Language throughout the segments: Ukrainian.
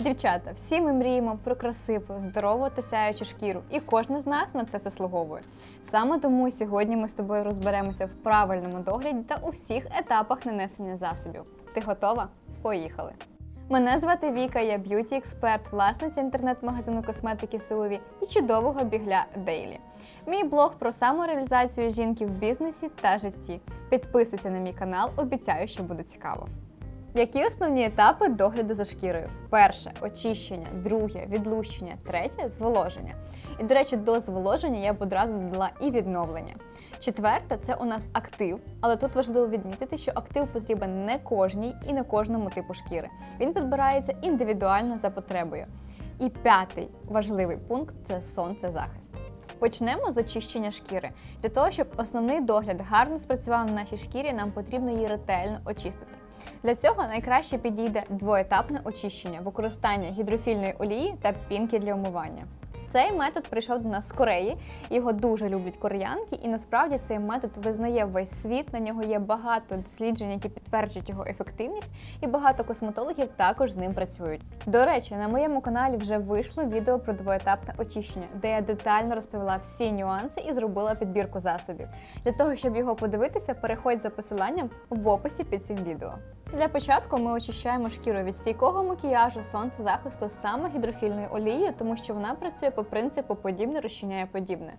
Дівчата, всі ми мріємо про красиву, здорову та сяючу шкіру, і кожна з нас на це заслуговує. Саме тому сьогодні ми з тобою розберемося в правильному догляді та у всіх етапах нанесення засобів. Ти готова? Поїхали! Мене звати Віка, я б'юті-експерт, власниця інтернет-магазину косметики Силові і чудового бігля Дейлі. Мій блог про самореалізацію жінки в бізнесі та житті. Підписуйся на мій канал, обіцяю, що буде цікаво. Які основні етапи догляду за шкірою? Перше очищення, друге відлущення, третє зволоження. І, до речі, до зволоження я б одразу додала і відновлення. Четверте це у нас актив, але тут важливо відмітити, що актив потрібен не кожній і не кожному типу шкіри. Він підбирається індивідуально за потребою. І п'ятий важливий пункт це сонцезахист. Почнемо з очищення шкіри. Для того, щоб основний догляд гарно спрацював на нашій шкірі, нам потрібно її ретельно очистити. Для цього найкраще підійде двоетапне очищення, використання гідрофільної олії та пінки для умивання. Цей метод прийшов до нас з Кореї, його дуже люблять кореянки, і насправді цей метод визнає весь світ. На нього є багато досліджень, які підтверджують його ефективність, і багато косметологів також з ним працюють. До речі, на моєму каналі вже вийшло відео про двоетапне очищення, де я детально розповіла всі нюанси і зробила підбірку засобів. Для того, щоб його подивитися, переходь за посиланням в описі під цим відео. Для початку ми очищаємо шкіру від стійкого макіяжу, сонцезахисту саме гідрофільною олією, тому що вона працює по принципу подібне розчиняє подібне.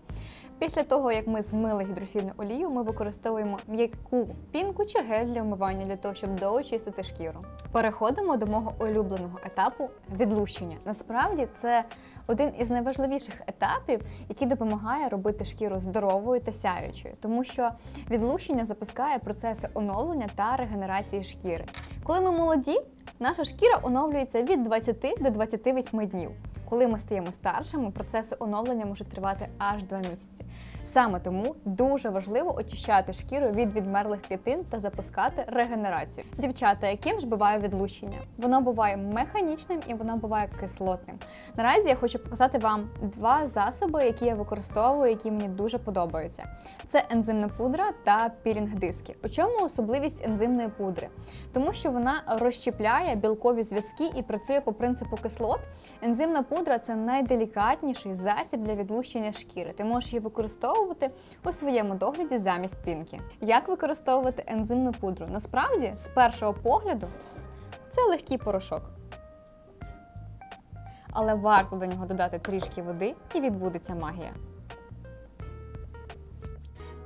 Після того, як ми змили гідрофільну олію, ми використовуємо м'яку пінку чи гель для вмивання для того, щоб доочистити шкіру. Переходимо до мого улюбленого етапу відлущення. Насправді це один із найважливіших етапів, який допомагає робити шкіру здоровою та сяючою, тому що відлущення запускає процеси оновлення та регенерації шкіри. Коли ми молоді, наша шкіра оновлюється від 20 до 28 днів. Коли ми стаємо старшими, процеси оновлення можуть тривати аж 2 місяці. Саме тому дуже важливо очищати шкіру від відмерлих клітин та запускати регенерацію. Дівчата, яким ж буває відлущення? Воно буває механічним і воно буває кислотним. Наразі я хочу показати вам два засоби, які я використовую, які мені дуже подобаються. Це ензимна пудра та пілінг-диски. У чому особливість ензимної пудри? Тому що вона розщепляє білкові зв'язки і працює по принципу кислот. Ензимна пудра це найделікатніший засіб для відлущення шкіри. Ти можеш її використовувати у своєму догляді замість пінки. Як використовувати ензимну пудру? Насправді, з першого погляду, це легкий порошок. Але варто до нього додати трішки води і відбудеться магія.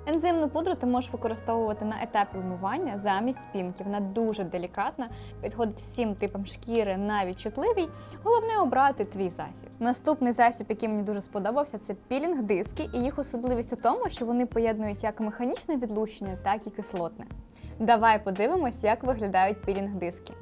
Ензимну пудру ти можеш використовувати на етапі вмивання замість пінки. Вона дуже делікатна, підходить всім типам шкіри, навіть чутливій. Головне обрати твій засіб. Наступний засіб, який мені дуже сподобався, це пілінг-диски, і їх особливість у тому, що вони поєднують як механічне відлущення, так і кислотне. Давай подивимось, як виглядають пілінг-диски.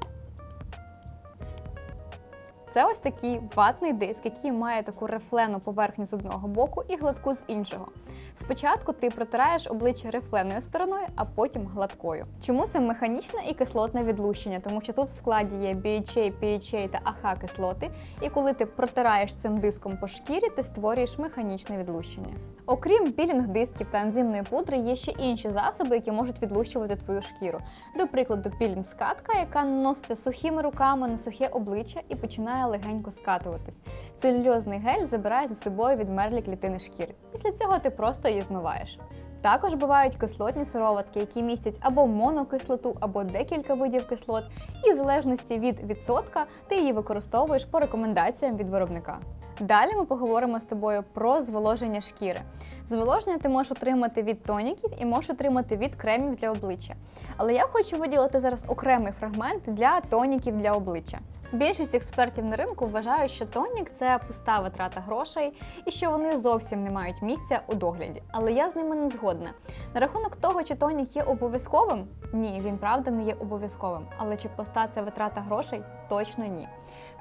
Це ось такий ватний диск, який має таку рифлену поверхню з одного боку і гладку з іншого. Спочатку ти протираєш обличчя рифленою стороною, а потім гладкою. Чому це механічне і кислотне відлущення? Тому що тут в складі є BHA, PHA та AHA кислоти, і коли ти протираєш цим диском по шкірі, ти створюєш механічне відлущення. Окрім пілінг-дисків та ензимної пудри, є ще інші засоби, які можуть відлущувати твою шкіру. До прикладу, пілінг-скатка, яка наноситься сухими руками на сухе обличчя і починає легенько скатуватись. Целюльозний гель забирає за собою відмерлі клітини шкіри. Після цього ти просто її змиваєш. Також бувають кислотні сироватки, які містять або монокислоту, або декілька видів кислот, і в залежності від відсотка ти її використовуєш по рекомендаціям від виробника. Далі ми поговоримо з тобою про зволоження шкіри. Зволоження ти можеш отримати від тоніків і можеш отримати від кремів для обличчя. Але я хочу виділити зараз окремий фрагмент для тоніків для обличчя. Більшість експертів на ринку вважають, що тонік це пуста витрата грошей і що вони зовсім не мають місця у догляді. Але я з ними не згодна. На рахунок того, чи тонік є обов'язковим, ні, він правда не є обов'язковим. Але чи пуста це витрата грошей? Точно ні.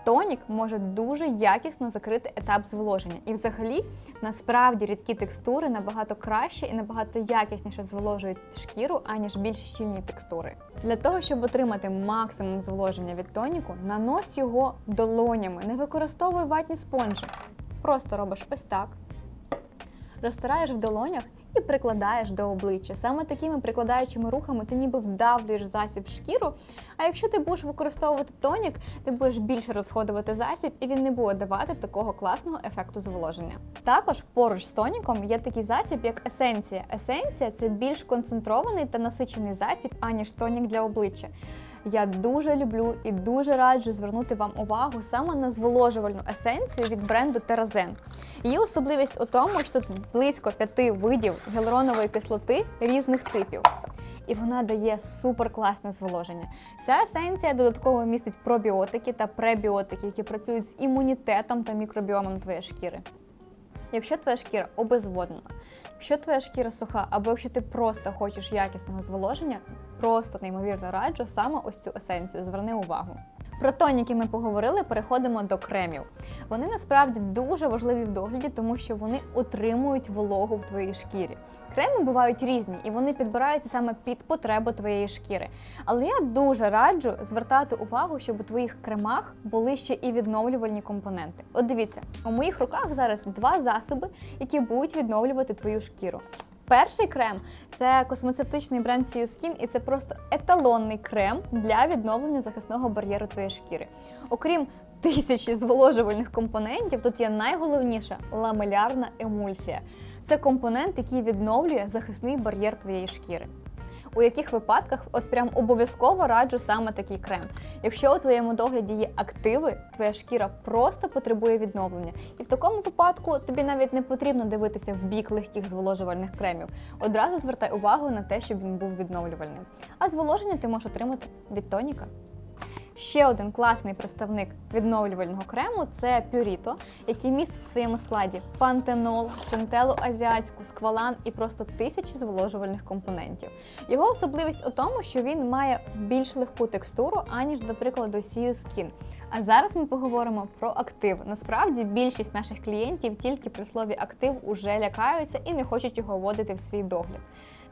Тонік може дуже якісно закрити етап зволоження. І взагалі, насправді рідкі текстури набагато краще і набагато якісніше зволожують шкіру, аніж більш щільні текстури. Для того, щоб отримати максимум зволоження від тоніку, нанось його долонями, не використовуй ватні спонжі. Просто робиш ось так. Розтираєш в долонях і прикладаєш до обличчя. Саме такими прикладаючими рухами ти ніби вдавлюєш засіб в шкіру. А якщо ти будеш використовувати тонік, ти будеш більше розходувати засіб, і він не буде давати такого класного ефекту зволоження. Також поруч з тоніком є такий засіб, як есенція. Есенція це більш концентрований та насичений засіб, аніж тонік для обличчя. Я дуже люблю і дуже раджу звернути вам увагу саме на зволожувальну есенцію від бренду Теразен. Її особливість у тому, що тут близько п'яти видів гіалуронової кислоти різних типів. І вона дає суперкласне зволоження. Ця есенція додатково містить пробіотики та пребіотики, які працюють з імунітетом та мікробіомом твоєї шкіри. Якщо твоя шкіра обезводнена, якщо твоя шкіра суха, або якщо ти просто хочеш якісного зволоження, просто неймовірно раджу саме ось цю есенцію. Зверни увагу. Про тоніки ми поговорили, переходимо до кремів. Вони насправді дуже важливі в догляді, тому що вони отримують вологу в твоїй шкірі. Креми бувають різні і вони підбираються саме під потребу твоєї шкіри. Але я дуже раджу звертати увагу, щоб у твоїх кремах були ще і відновлювальні компоненти. От дивіться, у моїх руках зараз два засоби, які будуть відновлювати твою шкіру. Перший крем це космецевтичний бренд Skin, і це просто еталонний крем для відновлення захисного бар'єру твоєї шкіри. Окрім тисячі зволожувальних компонентів, тут є найголовніша ламелярна емульсія. Це компонент, який відновлює захисний бар'єр твоєї шкіри. У яких випадках от прям обов'язково раджу саме такий крем. Якщо у твоєму догляді є активи, твоя шкіра просто потребує відновлення. І в такому випадку тобі навіть не потрібно дивитися в бік легких зволожувальних кремів. Одразу звертай увагу на те, щоб він був відновлювальним. А зволоження ти можеш отримати від тоніка. Ще один класний представник відновлювального крему це пюріто, який містить в своєму складі пантенол, центелу азіатську, сквалан і просто тисячі зволожувальних компонентів. Його особливість у тому, що він має більш легку текстуру, аніж, до прикладу, Skin. А зараз ми поговоримо про актив. Насправді більшість наших клієнтів тільки при слові актив уже лякаються і не хочуть його вводити в свій догляд.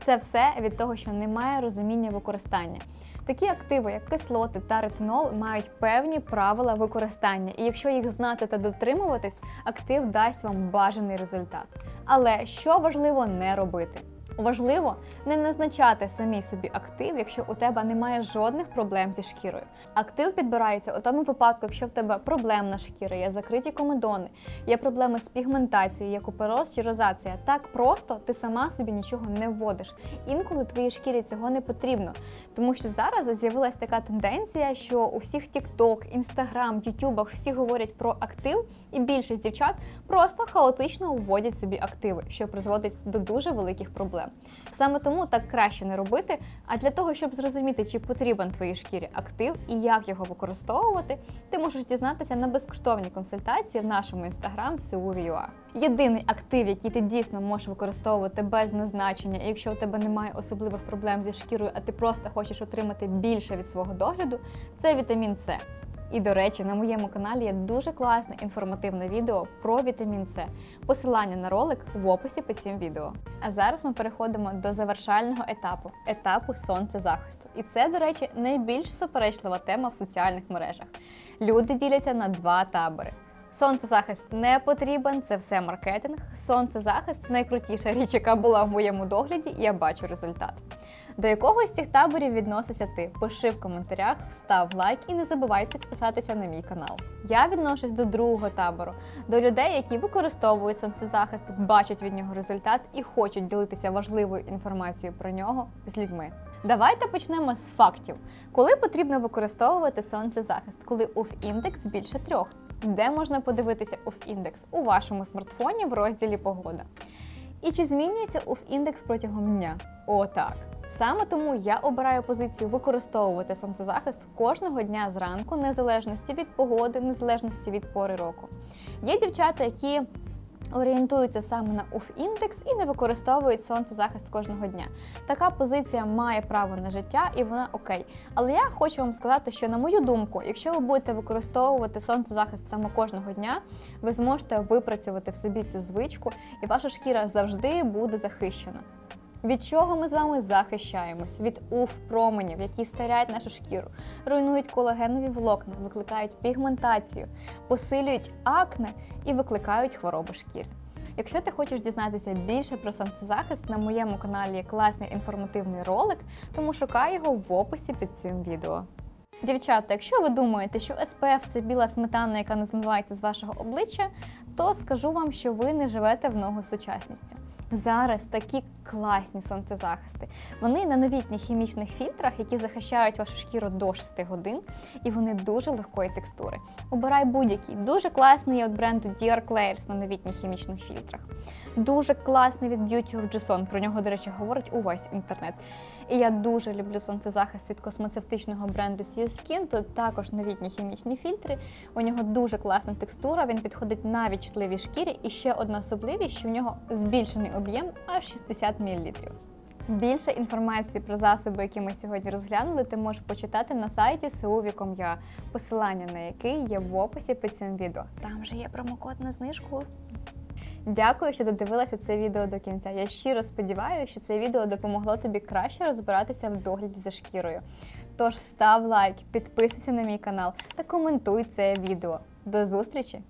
Це все від того, що немає розуміння використання. Такі активи, як кислоти та ретинол, мають певні правила використання, і якщо їх знати та дотримуватись, актив дасть вам бажаний результат. Але що важливо не робити? Важливо не назначати самі собі актив, якщо у тебе немає жодних проблем зі шкірою. Актив підбирається у тому випадку, якщо в тебе проблемна шкіра, є закриті комедони, є проблеми з пігментацією, є купероз чи розація. Так просто ти сама собі нічого не вводиш. Інколи твоїй шкірі цього не потрібно, тому що зараз з'явилася така тенденція, що у всіх TikTok, Instagram, YouTube всі говорять про актив, і більшість дівчат просто хаотично вводять собі активи, що призводить до дуже великих проблем. Саме тому так краще не робити. А для того, щоб зрозуміти, чи потрібен твоїй шкірі актив і як його використовувати, ти можеш дізнатися на безкоштовній консультації в нашому інстаграм SUVUA. Єдиний актив, який ти дійсно можеш використовувати без назначення, якщо у тебе немає особливих проблем зі шкірою, а ти просто хочеш отримати більше від свого догляду, це вітамін С. І, до речі, на моєму каналі є дуже класне інформативне відео про вітамін С. Посилання на ролик в описі під цим відео. А зараз ми переходимо до завершального етапу етапу сонцезахисту. І це, до речі, найбільш суперечлива тема в соціальних мережах. Люди діляться на два табори. Сонцезахист не потрібен, це все маркетинг. Сонцезахист найкрутіша річ, яка була в моєму догляді, і я бачу результат. До якого з цих таборів відносишся ти? Пиши в коментарях, став лайк і не забувай підписатися на мій канал. Я відношусь до другого табору, до людей, які використовують сонцезахист, бачать від нього результат і хочуть ділитися важливою інформацією про нього з людьми. Давайте почнемо з фактів. Коли потрібно використовувати сонцезахист, коли УФ-індекс більше трьох. Де можна подивитися УФ-індекс? У вашому смартфоні в розділі Погода. І чи змінюється УФ-індекс протягом дня? О, так. Саме тому я обираю позицію використовувати сонцезахист кожного дня зранку, незалежності від погоди, незалежності від пори року. Є дівчата, які орієнтуються саме на УФ-індекс і не використовують сонцезахист кожного дня. Така позиція має право на життя і вона окей. Але я хочу вам сказати, що на мою думку, якщо ви будете використовувати сонцезахист саме кожного дня, ви зможете випрацювати в собі цю звичку, і ваша шкіра завжди буде захищена. Від чого ми з вами захищаємось? Від уф променів, які старяють нашу шкіру, руйнують колагенові волокна, викликають пігментацію, посилюють акне і викликають хворобу шкіри. Якщо ти хочеш дізнатися більше про сонцезахист, на моєму каналі є класний інформативний ролик, тому шукай його в описі під цим відео. Дівчата, якщо ви думаєте, що SPF – це біла сметана, яка не змивається з вашого обличчя, то скажу вам, що ви не живете в ногу з сучасністю. Зараз такі класні сонцезахисти. Вони на новітніх хімічних фільтрах, які захищають вашу шкіру до 6 годин, і вони дуже легкої текстури. Обирай будь-який. Дуже класний є від бренду Dior Clairs на новітніх хімічних фільтрах. Дуже класний від Beauty of Jason. Про нього, до речі, говорить увесь інтернет. І я дуже люблю сонцезахист від космецевтичного бренду Sea Skin. Тут також новітні хімічні фільтри. У нього дуже класна текстура, він підходить навіть чутливій шкірі. І ще одна особливість, що в нього збільшений об'єм аж 60 мл. Більше інформації про засоби, які ми сьогодні розглянули, ти можеш почитати на сайті SEO.com.ua, посилання на який є в описі під цим відео. Там же є промокод на знижку. Дякую, що додивилася це відео до кінця. Я щиро сподіваюся, що це відео допомогло тобі краще розбиратися в догляді за шкірою. Тож став лайк, підписуйся на мій канал та коментуй це відео. До зустрічі!